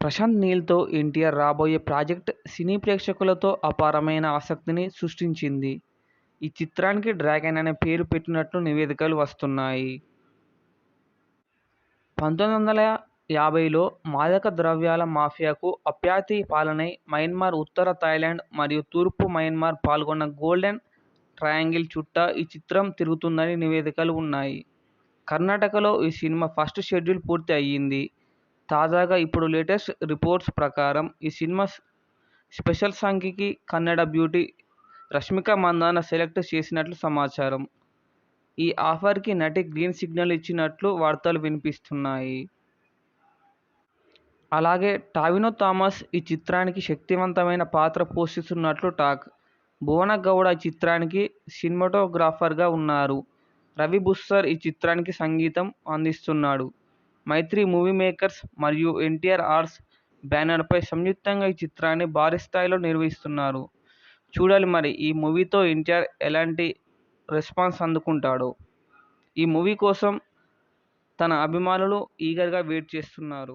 ప్రశాంత్ నీల్తో ఎన్టీఆర్ రాబోయే ప్రాజెక్ట్ సినీ ప్రేక్షకులతో అపారమైన ఆసక్తిని సృష్టించింది. ఈ చిత్రానికి డ్రాగన్ అనే పేరు పెట్టినట్లు నివేదికలు వస్తున్నాయి. పంతొమ్మిది వందల యాభైలో మాదక ద్రవ్యాల మాఫియాకు అప్యాతి పాలనై మయన్మార్, ఉత్తర థాయిలాండ్ మరియు తూర్పు మయన్మార్ పాల్గొన్న గోల్డెన్ ట్రయాంగిల్ చుట్టా ఈ చిత్రం తిరుగుతుందని నివేదికలు ఉన్నాయి. కర్ణాటకలో ఈ సినిమా ఫస్ట్ షెడ్యూల్ పూర్తి అయ్యింది. తాజాగా ఇప్పుడు లేటెస్ట్ రిపోర్ట్స్ ప్రకారం ఈ సినిమా స్పెషల్ సాంగ్కి కన్నడ బ్యూటీ రష్మిక మందాన సెలెక్ట్ చేసినట్లు సమాచారం. ఈ ఆఫర్కి నటి గ్రీన్ సిగ్నల్ ఇచ్చినట్లు వార్తలు వినిపిస్తున్నాయి. అలాగే టావినో థామస్ ఈ చిత్రానికి శక్తివంతమైన పాత్ర పోషిస్తున్నట్లు టాక్. భువన గౌడ ఈ చిత్రానికి సినిమాటోగ్రాఫర్గా ఉన్నారు. రవి బుస్సర్ ఈ చిత్రానికి సంగీతం అందిస్తున్నాడు. మైత్రి మూవీ మేకర్స్ మరియు ఎన్టీఆర్ ఆర్ట్స్ బ్యానర్పై సంయుక్తంగా ఈ చిత్రాన్ని భారీ స్థాయిలో నిర్వహిస్తున్నారు చూడాలి మరి ఈ మూవీతో ఎన్టీఆర్ ఎలాంటి రెస్పాన్స్ అందుకుంటాడో! ఈ మూవీ కోసం తన అభిమానులు ఈగర్గా వెయిట్ చేస్తున్నారు.